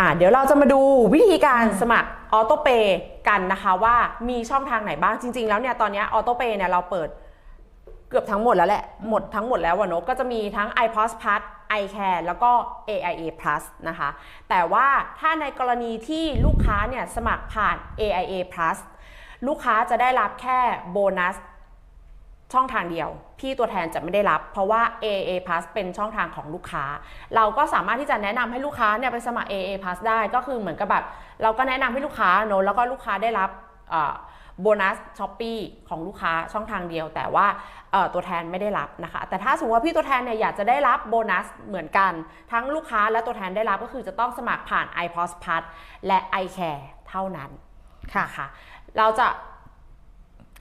อ่าเดี๋ยวเราจะมาดูวิธีการสมัครออโต้เปย์กันนะคะว่ามีช่องทางไหนบ้างจริง ๆ แล้วเนี่ยตอนนี้ออโต้เปย์เนี่ยเราเปิดเกือบทั้งหมดแล้วแหละ หมดทั้งหมดแล้ววะเนอะก็จะมีทั้ง iPOS Plus iCare แล้วก็ AIA Plus นะคะ แต่ว่าถ้าในกรณีที่ลูกค้าเนี่ยสมัครผ่าน AIA Plus ลูกค้าจะได้รับแค่โบนัส ช่องทางเดียว พี่ตัวแทนจะไม่ได้รับ เพราะว่า AA Plus เป็นช่องทางของลูกค้า เราก็สามารถที่จะแนะนำให้ลูกค้าเนี่ยไปสมัคร AA Plus ได้ก็คือเหมือนกับแบบเราก็แนะนำให้ลูกค้าเนอะแล้วก็ลูกค้าได้รับโบนัสช้อปปี้ของลูกค้าช่องทางเดียว แต่ว่าเอ่อตัวแทนไม่ได้รับนะคะ แต่ถ้าสมมติว่าพี่ตัวแทนเนี่ยอยากจะได้รับโบนัสเหมือนกัน ทั้งลูกค้าและตัวแทนได้รับก็คือจะต้องสมัครผ่าน iPOS Plus และ iCare เท่านั้นค่ะนะคะเราจะ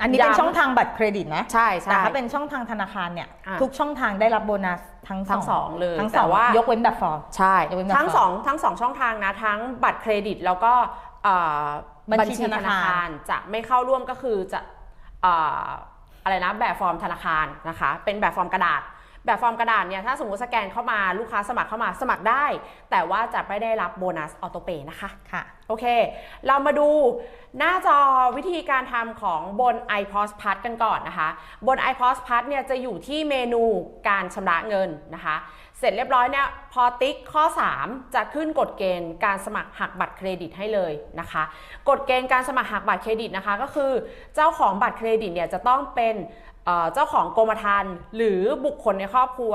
อันนี้เป็นย้ำช่องทางบัตรเครดิตนะใช่ใช่แต่ถ้าเป็นช่องทางธนาคารเนี่ยอะทุกช่องทางได้รับโบนัสทั้งทั้งสองเลยทั้งสแต่องว่ายกเว้นแบบฟอร์มใช่ยกเว้นแบบทั้งสองทั้งสองช่องทางนะทั้งบัตรเครดิตแล้วก็เอ่อบัญชีธนาคารจะไม่เข้าร่วมก็คือจะเอ่ออะไรนะแบบฟอร์มธนาคารนะคะ เป็นแบบฟอร์มกระดาษ แบบฟอร์มกระดาษเนี่ยถ้าสมมติสแกนเข้ามาลูกค้าสมัครเข้ามาสมัครได้ แต่ว่าจะไม่ได้รับโบนัสออโตเปย์นะคะค่ะโอเค เรามาดูหน้าจอวิธีการทำของบน iPOS Plus กันก่อนนะคะ บน iPOS Plus เนี่ยจะอยู่ที่เมนูการชำระเงินนะคะ เสร็จเรียบร้อยเนี่ยพอติ๊กข้อ 3 จะขึ้นกฎเกณฑ์การสมัครหักบัตรเครดิตให้เลยนะคะกฎเกณฑ์การสมัครหักบัตรเครดิตนะคะ ก็คือเจ้าของบัตรเครดิตเนี่ยจะต้องเป็น เอ่อเจ้าของกรมธรรม์หรือบุคคลในครอบครัว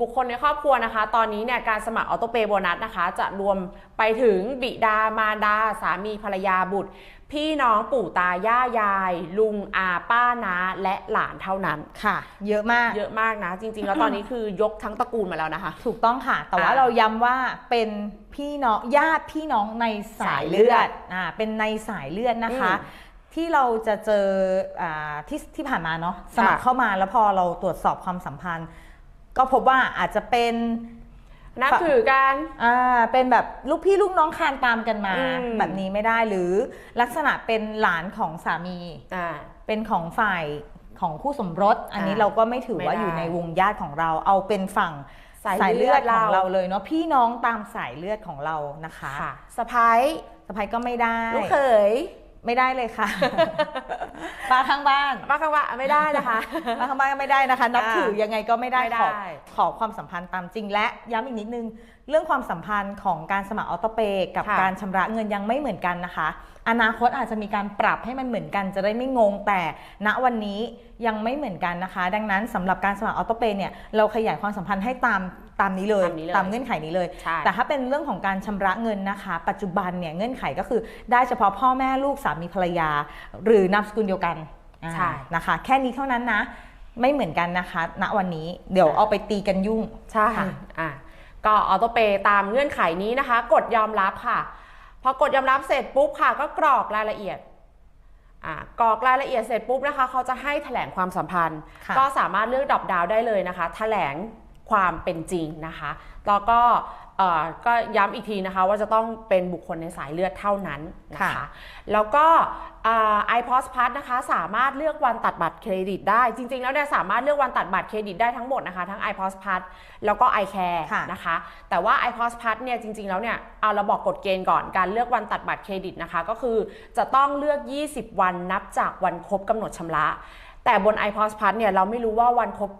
บุคคลในครอบครัวนะคะ ตอนนี้เนี่ยการสมัครออโตเปย์โบนัสนะคะ จะรวมไปถึงบิดามารดา สามีภรรยาบุตร พี่น้องปู่ตา ย่ายาย ลุงอาป้าน้าและหลานเท่านั้นค่ะ เยอะมากเยอะมากนะ จริง ๆ แล้วตอนนี้คือยกทั้งตระกูลมาแล้วนะคะ ถูกต้องค่ะ แต่ว่าอ่าเราย้ำว่าเป็นพี่น้องญาติพี่น้องในสายเลือดอ่าเป็นในสายเลือดนะคะอืม ที่เราจะเจออาที่ที่ผ่านมาเนาะสมัครค่ะเข้ามาแล้วพอเราตรวจสอบความสัมพันธ์ ก็พบว่าอาจจะเป็นนับถือกันอ่าเป็นแบบลูกพี่ลูกน้องคานตามกันมาอืมแบบนี้ไม่ได้หรือลักษณะเป็นหลานของสามีอ่าเป็นของฝ่ายของคู่สมรส อันนี้อ่าเราก็ไม่ถือว่าไม่ได้อยู่ในวงญาติของเรา เอาเป็นฝั่งสายเลือดของเราเราเลยเนาะพี่น้องตามสายเลือดของเรานะคะค่ะสะพ้ายสะพ้ายก็ไม่ได้ ลูกเขย ไม่ได้เลยค่ะ ป้าข้างบ้านป้าคำว่าไม่ได้นะคะป้าข้างบ้านก็ไม่ได้นะคะ นับอ่าถือยังไงก็ไม่ได้ไม่ได้ขอขอความสัมพันธ์ตามจริง และย้ำอีกนิดนึง เรื่องความสัมพันธ์ของการสมัครออโตเปย์กับค่ะการชำระเงินยังไม่เหมือนกันนะคะ อนาคตอาจจะมีการปรับให้มันเหมือนกันจะได้ไม่งงแต่ณวันนี้ยังไม่เหมือนกันนะคะ ดังนั้นสำหรับการสมัครออโตเปย์เนี่ยเราขยายความสัมพันธ์ให้ตาม ตามนี้เลยตามนี้เลยตามเงื่อนไขนี้เลย ใช่แต่ถ้าเป็นเรื่องของการชำระเงินนะคะ ปัจจุบันเนี่ยเงื่อนไขก็คือได้เฉพาะพ่อแม่ลูกสามีภรรยา หรือนามสกุลเดียวกันอ่าใช่ นะคะ แค่นี้เท่านั้นนะ ไม่เหมือนกันนะคะ ณวันนี้เดี๋ยวเอาไปตีกันยุ่ง ใช่ค่ะ อะก็ออโตเปย์ตามเงื่อนไขนี้นะคะ กดยอมรับค่ะ พอกดยอมรับเสร็จปุ๊บค่ะ ก็กรอกรายละเอียดอะกรอกรายละเอียดเสร็จปุ๊บนะคะ เขาจะให้แถลงความสัมพันธ์ ค่ะ ก็สามารถเลือกดรอปดาวได้เลยนะคะ แถลง ความเป็นจริงนะคะแล้วก็เอ่อก็ย้ำอีกทีนะคะว่าจะต้องเป็นบุคคลในสายเลือดเท่านั้นนะคะค่ะแล้วก็ไอพอสพัทนะคะสามารถเลือกวันตัดบัตรเครดิตได้ จริง ๆ แล้วเนี่ยสามารถเลือกวันตัดบัตรเครดิตได้ทั้งหมดนะคะทั้ง i p o s p a s แล้วก็ iCare ค่ะนะคะ แต่ว่า i p o s p a s เนี่ยจริง ๆ แล้วเนี่ยเอาเราบอกกฎเกณฑ์ก่อนการเลือกวันตัดบัตรเครดิตนะคะ ก็คือจะต้องเลือก 20 วันนับจากวันครบกำหนดชำระ แต่บน i p o s p a s เนี่ยเราไม่รู้ว่าวันครบ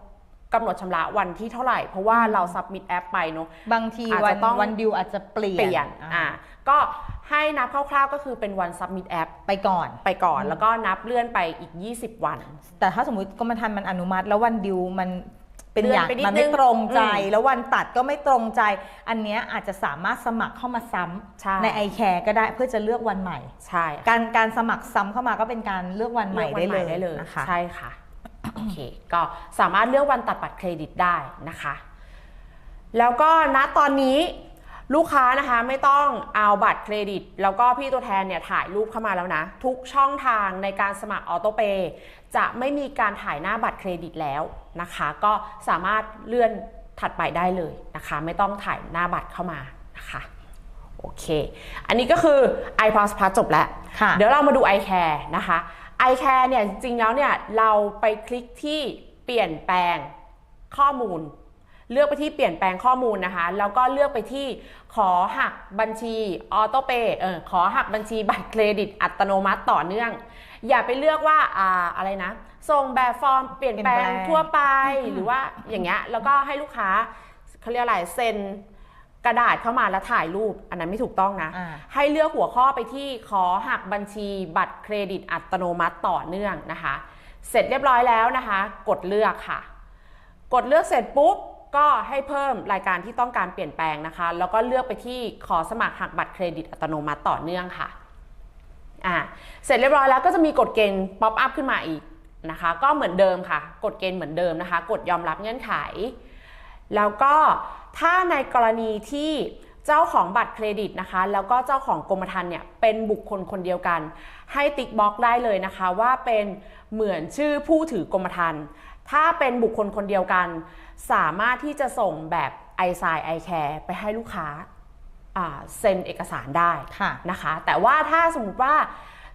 กำหนดชำระวันที่เท่าไหร่ เพราะว่าเรา submit แอปไปเนาะบางทีอาจวัจะนต้องวันดิวอาจจะเปลี่ยนเปลี่ยนอ่าอ่าก็ให้นับคร่าวๆก็คือเป็นวัน submit แอปไปก่อนไปก่อน แล้วก็นับเลื่อนไปอีก 20 วัน แต่ถ้าสมมติกรมธรรม์มันอนุมัติ แล้ววันดิวมันเป็นเลื่อนอย่างไปนิดมันไม่นึงตรงใจอืมแล้ววันตัดก็ไม่ตรงใจ อันเนี้ยอาจจะสามารถสมัครเข้ามาซ้ำใช่ใน i c a r e ก็ได้เพื่อจะเลือกวันใหม่ ใช่ค่ะการการสมัครซ้ำเข้ามาก็เป็นการเลือกวันใหม่เลืได้อกวันเลยได้เลยนะคะใช่ค่ะ โอเค ก็สามารถเลือกวันตัดบัตรเครดิตได้นะคะ แล้วก็ณตอนนี้ลูกค้านะคะไม่ต้องเอาบัตรเครดิต แล้วก็พี่ตัวแทนเนี่ยถ่ายรูปเข้ามาแล้วนะ ทุกช่องทางในการสมัครออโตเปย์จะไม่มีการถ่ายหน้าบัตรเครดิตแล้วนะคะ ก็สามารถเลื่อนถัดไปได้เลยนะคะ ไม่ต้องถ่ายหน้าบัตรเข้ามานะคะโอเค อันนี้ก็คือ iPlus Plus จบแล้วค่ะเดี๋ยวเรามาดู iCare นะคะ iCare เนี่ยจริงๆแล้วเนี่ยเราไปคลิกที่เปลี่ยนแปลงข้อมูล เลือกไปที่เปลี่ยนแปลงข้อมูลนะคะแล้วก็เลือกไปที่ขอหักบัญชีออโต้เปย์เออขอหักบัญชีบัตรเครดิตอัตโนมัติต่อเนื่อง อย่าไปเลือกว่าอ่าอะไรนะส่งแบบฟอร์มเปลี่ยนแปลงเปลี่ยนแปลงทั่วไปหรือว่าอย่างเงี้ยแล้วก็ให้ลูกค้าเขาเรียกอะไรเซ็น กระดาษเข้ามาแล้วถ่ายรูป อันนั้นไม่ถูกต้องนะอ่าให้เลือกหัวข้อไปที่ขอหักบัญชีบัตรเครดิตอัตโนมัติต่อเนื่องนะคะ เสร็จเรียบร้อยแล้วนะคะ กดเลือกค่ะ กดเลือกเสร็จปุ๊บก็ให้เพิ่มรายการที่ต้องการเปลี่ยนแปลงนะคะ แล้วก็เลือกไปที่ขอสมัครหักบัตรเครดิตอัตโนมัติต่อเนื่องค่ะอ่าเสร็จเรียบร้อยแล้วก็จะมีกฎเกณฑ์ป๊อปอัพขึ้นมาอีกนะคะ ก็เหมือนเดิมค่ะ กฎเกณฑ์เหมือนเดิมนะคะ กดยอมรับเงื่อนไข แล้วก็ ถ้าในกรณีที่เจ้าของบัตรเครดิตนะคะ แล้วก็เจ้าของกรมธรรม์เนี่ยเป็นบุคคลคนเดียวกัน ให้ติ๊กบล็อกได้เลยนะคะ ว่าเป็นเหมือนชื่อผู้ถือกรมธรรม์ถ้าเป็นบุคคลคนเดียวกัน สามารถที่จะส่งแบบ i s i i care ไปให้ลูกค้าอ่าเซ็นเอกสารได้ค่ะนะคะ แต่ว่าถ้าสมมติว่า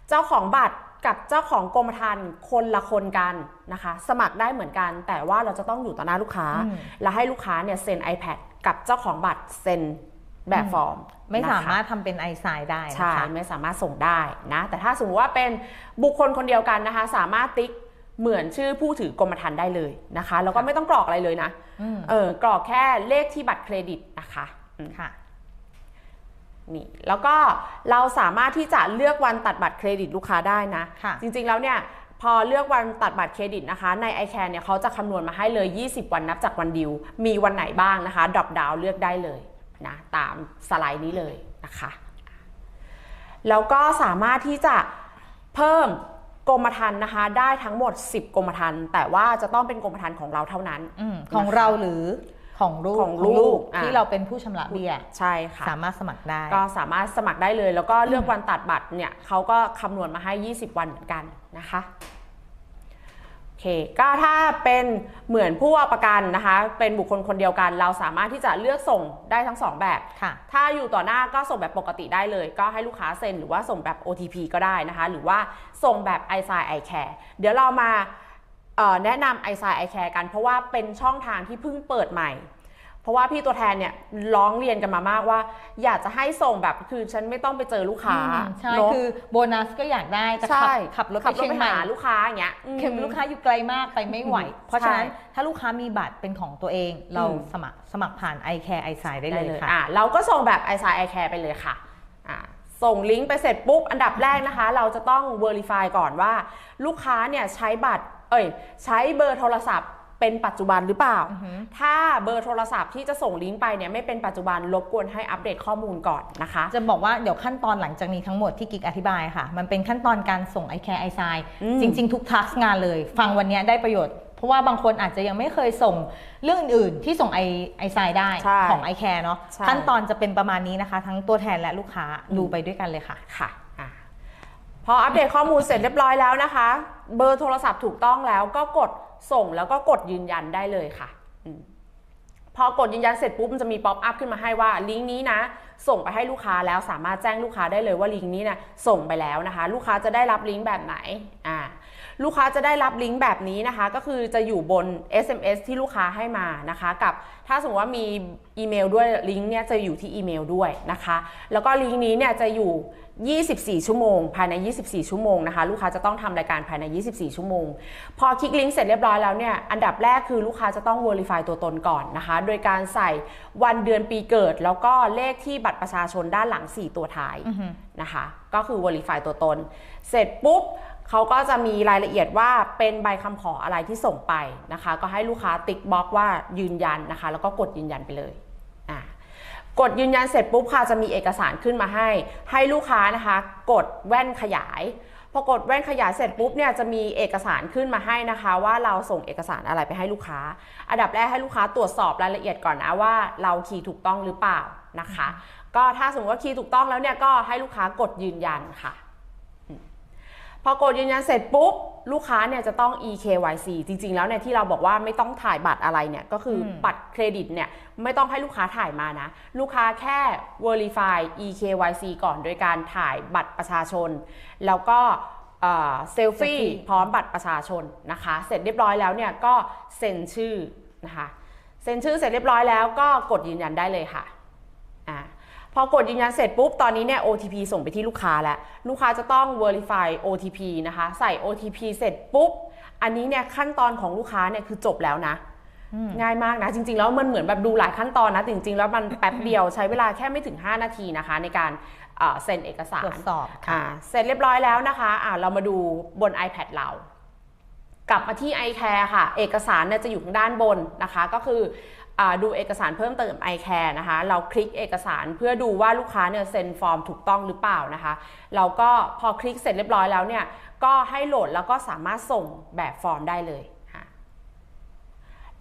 เจ้าของบัตร กับเจ้าของกรมธรรม์คนละคนกันนะคะ สมัครได้เหมือนกัน แต่ว่าเราจะต้องอยู่ต่อหน้าลูกค้าอืมแล้วให้ลูกค้าเนี่ยเซ็น iPad กับเจ้าของบัตรเซ็นแบบฟอร์มไม่นะคะสามารถทำเป็นไอซายได้นะใช่คะไม่สามารถส่งได้นะ แต่ถ้าสมมติว่าเป็นบุคคลคนเดียวกันนะคะ สามารถติ๊กเหมือนชื่อผู้ถือกรมธรรม์ได้เลยนะคะ แล้วก็ไม่ต้องกรอกอะไรเลยนะอืมเออกรอกแค่เลขที่บัตรเครดิตนะคะอืมค่ะ นี่แล้วก็เราสามารถที่จะเลือกวันตัดบัตรเครดิตลูกค้าได้นะค่ะจริงๆแล้วเนี่ยพอเลือกวันตัดบัตรเครดิตนะคะ ใน i c a r e เนี่ยเขาจะคำนวณมาให้เลย 20 วันนับจากวันดิว มีวันไหนบ้างนะคะดรอปดาวเลือกได้เลยนะตามสไลด์นี้เลยนะคะ แล้วก็สามารถที่จะเพิ่มกรมธรรม์นะคะ ได้ทั้งหมด 10 กรมธรรม์แต่ว่าจะต้องเป็นกรมธรรม์ของเราเท่านั้นอืมของเราหรือ ของลูกของลูกอะที่เราเป็นผู้ชำระเบี้ยใช่ค่ะสามารถสมัครได้ ก็สามารถสมัครได้เลย แล้วก็เลือกวันตัดบัตรเนี่ยเขาก็คำนวณมาให้ 20 วันเหมือนกันนะคะโอเคก็ถ้าเป็นเหมือนผู้เอาประกันนะคะ เป็นบุคคลคนเดียวกัน เราสามารถที่จะเลือกส่งได้ทั้งสองแบบค่ะถ้าอยู่ต่อหน้าก็ส่งแบบปกติได้เลย ก็ให้ลูกค้าเซ็นหรือว่าส่งแบบ OTP ก็ได้นะคะ หรือว่าส่งแบบ i s i i care เดี๋ยวเรามาเอ่อ แนะนำ i s i i care กัน เพราะว่าเป็นช่องทางที่เพิ่งเปิดใหม่ เพราะว่าพี่ตัวแทนเนี่ยร้องเรียนกันมามากว่า อยากจะให้ส่งแบบคือฉันไม่ต้องไปเจอลูกค้าอืมใช่เนอะคือโบนัสก็อยากได้แต่ขัใช่บขับรถไปเชียงใหม่หาลูกค้าอย่างเงี้ยอืมเข็มลูกค้าอยู่ไกลมากไปไม่ไหวอืมเพราะฉะนั้นใช่ถ้าลูกค้ามีบัตรเป็นของตัวเอง เราอืมสมัครสมัครผ่าน i care i s i ได้เลยค่ะอะเราก็ส่งแบบ i s i i care ไปเลยค่ะอะส่งลิงก์ไปเสร็จปุ๊บ อันดับแรกนะคะ เราจะต้อง Verify ก่อนว่า ลูกค้าเนี่ยใช้บัตร เอ้ยใช้เบอร์โทรศัพท์เป็นปัจจุบันหรือเปล่าอือหือถ้าเบอร์โทรศัพท์ที่จะส่งลิงก์ไปเนี่ยไม่เป็นปัจจุบันรบกวนให้อัปเดตข้อมูลก่อนนะคะ จะบอกว่าเดี๋ยวขั้นตอนหลังจากนี้ทั้งหมดที่กิ๊กอธิบายค่ะ มันเป็นขั้นตอนการส่ง i care i s i อืมจริง ๆ ทุกทักงานเลย ฟังวันนี้ได้ประโยชน์ เพราะว่าบางคนอาจจะยังไม่เคยส่งเรื่องอื่นๆ ที่ส่ง i i s i ได้ใช่ของ i care เนาะใช่ขั้นตอนจะเป็นประมาณนี้นะคะ ทั้งตัวแทนและลูกค้าอืมดูไปด้วยกันเลยค่ะค่ะอะพออัปเดตข้อมูลเสร็จเรียบร้อยแล้วนะคะ เบอร์โทรศัพท์ถูกต้องแล้วก็กดส่งแล้วก็กดยืนยันได้เลยค่ะพอกดยืนยันเสร็จปุ๊บมันจะมีป๊อปอัพขึ้นมาให้ว่าลิงก์นี้นะ ส่งไปให้ลูกค้าแล้วสามารถแจ้งลูกค้าได้เลยว่าลิงก์นี้นะส่งไปแล้วนะคะ ลูกค้าจะได้รับลิงก์แบบไหนอ่า ลูกค้าจะได้รับลิงก์แบบนี้นะคะ ก็คือจะอยู่บน SMS ที่ลูกค้าให้มานะคะ กับถ้าสมมติว่ามีอีเมลด้วยลิงก์เนี่ยจะอยู่ที่อีเมลด้วยนะคะ แล้วก็ลิงก์นี้เนี่ยจะอยู่ 24 ชั่วโมง ภายใน 24 ชั่วโมงนะคะ ลูกค้าจะต้องทำรายการภายใน 24 ชั่วโมง พอคลิกลิงก์เสร็จเรียบร้อยแล้วเนี่ย อันดับแรกคือลูกค้าจะต้อง Verify ตัวตนก่อนนะคะ โดยการใส่วันเดือนปีเกิด แล้วก็เลขที่บัตรประชาชนด้านหลัง 4 ตัวท้ายนะคะ ก็คือ Verify ตัวตน เสร็จปุ๊บ เขาก็จะมีรายละเอียดว่าเป็นใบคำขออะไรที่ส่งไปนะคะ ก็ให้ลูกค้าติ๊กบล็อกว่ายืนยันนะคะ แล้วก็กดยืนยันไปเลยอ่ากดยืนยันเสร็จปุ๊บค่ะจะมีเอกสารขึ้นมาให้ ให้ลูกค้านะคะ กดแว่นขยายพอกดแว่นขยายเสร็จปุ๊บเนี่ยจะมีเอกสารขึ้นมาให้นะคะ ว่าเราส่งเอกสารอะไรไปให้ลูกค้า อันดับแรกให้ลูกค้าตรวจสอบรายละเอียดก่อนนะว่าเราคีย์ถูกต้องหรือเปล่านะคะ ก็ถ้าสมมติว่าคีย์ถูกต้องแล้วเนี่ยก็ให้ลูกค้ากดยืนยันค่ะ อกดยืนยันเสร็จปุ๊บ ลูกค้าเนี่ยจะต้อง eKYC จริง ๆ แล้วเนี่ยที่เราบอกว่าไม่ต้องถ่ายบัตรอะไรเนี่ย ก็คืออมบัตรเครดิตเนี่ยไม่ต้องให้ลูกค้าถ่ายมานะ ลูกค้าแค่ verify eKYC ก่อนโดยการถ่ายบัตรประชาชน แล้วก็เซลฟี่ selfie พร้อมบัตรประชาชนนะคะ เสร็จเรียบร้อยแล้วเนี่ยก็เซ็นชื่อนะคะ เซ็นชื่อเสร็จเรียบร้อยแล้วก็กดยืนยันได้เลยค่ะอ่า พอกดยืนยันเสร็จปุ๊บ ตอนนี้เนี่ย OTP ส่งไปที่ลูกค้าแล้ว ลูกค้าจะต้อง verify OTP นะคะ ใส่ OTP เสร็จปุ๊บ อันนี้เนี่ยขั้นตอนของลูกค้าเนี่ยคือจบแล้วนะอืมง่ายมากนะ จริง ๆ แล้วมันเหมือนแบบดูหลายขั้นตอนนะแต่จริง ๆ แล้วมันแป๊บเดียวใช้เวลาแค่ไม่ถึง 5 นาทีนะคะ ในการเอ่อเซ็นเอกสารตรวจสอบค่ะอ่าเสร็จเรียบร้อยแล้วนะคะอ่าเรามาดูบน iPad เรากลับมาที่ iCare ค่ะ เอกสารเนี่ยจะอยู่ข้างด้านบนนะคะ ก็คืออา ดูเอกสารเพิ่มเติม iCare นะคะ เราคลิกเอกสารเพื่อดูว่าลูกค้าเนี่ยเซ็นฟอร์มถูกต้องหรือเปล่านะคะ เราก็พอคลิกเสร็จเรียบร้อยแล้วเนี่ย ก็ให้โหลดแล้วก็สามารถส่งแบบฟอร์มได้เลย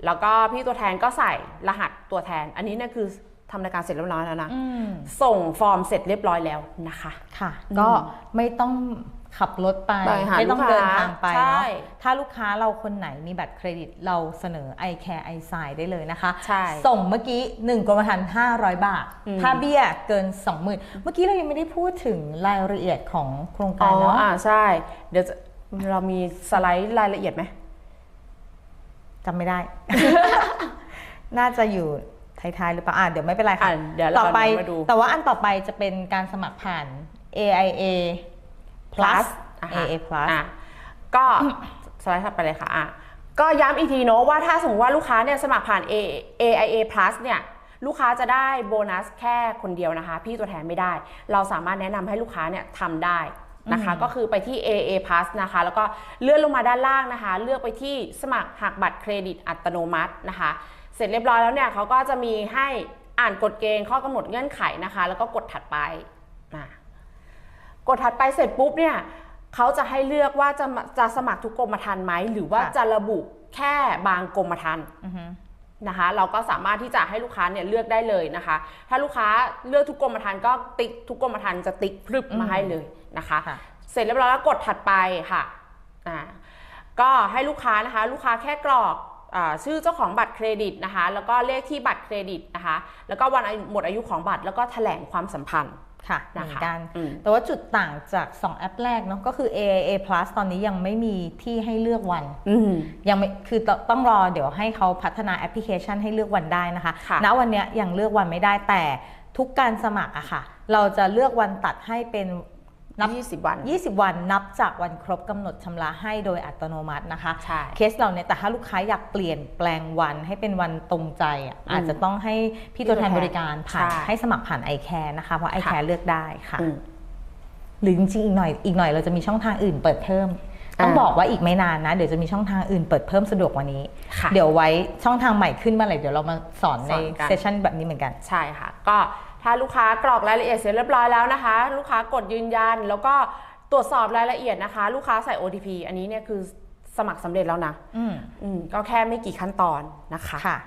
แล้วก็พี่ตัวแทนก็ใส่รหัสตัวแทน อันนี้เนี่ยคือ ทำรายการเสร็จเรียบร้อยแล้วนะอืมส่งฟอร์มเสร็จเรียบร้อยแล้วนะคะค่ะอืมก็ไม่ต้องขับรถไปไปหาไม่ต้องลูกค้าเดินทางไปใช่เนาะถ้าลูกค้าเราคนไหนมีบัตรเครดิตเราเสนอ iCare iSign ได้เลยนะคะใช่ส่งเมื่อกี้ 1กรมธรรม์500 บาทอืมถ้าเบี้ยเกิน 20,000 เมื่อกี้เรายังไม่ได้พูดถึงรายละเอียดของโครงอ๋กาอรเนาะอ่าใช่ เดี๋ยวจะเรามีสไลด์รายละเอียดไหมจำไม่ได้ น่าจะอยู่ ท้ายๆหรือเปล่าอะเดี๋ยวไม่เป็นไรค่ะอะเดี๋ยวเราต่อไปมาดู แต่ว่าอันต่อไปจะเป็นการสมัครผ่าน AIA plus อะค่ะ AA plus อะก็สไลด์ถัดไปเลยค่ะอะก็ย้ำอีกทีเนอะว่าถ้าสมมติว่าลูกค้าเนี่ยสมัครผ่าน A AIA plus เนี่ยลูกค้าจะได้โบนัสแค่คนเดียวนะคะ พี่ตัวแทนไม่ได้ เราสามารถแนะนำให้ลูกค้าเนี่ยทำได้นะคะอืมก็คือไปที่ AA plus นะคะ แล้วก็เลื่อนลงมาด้านล่างนะคะ เลือกไปที่สมัครหักบัตรเครดิตอัตโนมัตินะคะ เสร็จเรียบร้อยแล้วเนี่ยเขาก็จะมีให้อ่านกฎเกณฑ์ข้อกำหนดเงื่อนไขนะคะ แล้วก็กดถัดไปอะกดถัดไปเสร็จปุ๊บเนี่ยเขาจะให้เลือกว่าจะมาจะสมัครทุกกรมธรรม์ไหมหรือว่าค่ะจะระบุแค่บางกรมธรรม์อือฮึนะคะเราก็สามารถที่จะให้ลูกค้าเนี่ยเลือกได้เลยนะคะ ถ้าลูกค้าเลือกทุกกรมธรรม์ก็ติ๊กทุกกรมธรรม์จะติ๊กพรึบมาให้เลยนะคะค่ะเสร็จเรียบร้อยแล้วกดถัดไปค่ะอ่าก็ให้ลูกค้านะคะ ลูกค้าแค่กรอกอา ชื่อเจ้าของบัตรเครดิตนะคะ แล้วก็เลขที่บัตรเครดิตนะคะ แล้วก็วันอายุหมดอายุของบัตร แล้วก็แถลงความสัมพันธ์ค่ะเหมืนะอนคะกันอืมแต่ว่าจุดต่างจาก 2 แอปแรกเนาะก็คือ AIA plus ตอนนี้ยังไม่มีที่ให้เลือกวันอืมยังไม่คือตต้องรอเดี๋ยวให้เขาพัฒนาแอปพลิเคชันให้เลือกวันได้นะคะค่ะณวันเนี้ยยังเลือกวันไม่ได้แต่ทุกการสมัครอะค่ะ เราจะเลือกวันตัดให้เป็น นับยี่สิบวัน 20 วันนับจากวันครบกำหนดชำระให้โดยอัตโนมัตินะคะใช่เคสเราเนี่ยแต่ถ้าลูกค้าอยากเปลี่ยนแปลงวันให้เป็นวันตรงใจอะอืมอาจจะต้องให้พี่ตัวแทนบริการผ่านใช่ให้สมัครผ่าน i c a r e นะคะเพราะ i c a r e เลือกได้ค่ะอืมหรือจริงๆอีกหน่อยอีกหน่อยเราจะมีช่องทางอื่นเปิดเพิ่มต้องอ่าบอกว่าอีกไม่นานนะ เดี๋ยวจะมีช่องทางอื่นเปิดเพิ่มสะดวกกว่านี้ค่ะเดี๋ยวไว้ช่องทางใหม่ขึ้นเมื่อไหร่เดี๋ยวเรามาสอนในสอนกันเซสชันแบบนี้เหมือนกัน ใช่ค่ะ ก็ ถ้าลูกค้ากรอกรายละเอียดเสร็จเรียบร้อยแล้วนะคะ ลูกค้ากดยืนยัน แล้วก็ตรวจสอบรายละเอียดนะคะ ลูกค้าใส่ OTP อันนี้เนี่ยคือสมัครสำเร็จแล้วนะ อืม อืมก็แค่ไม่กี่ขั้นตอนนะคะ ค่ะ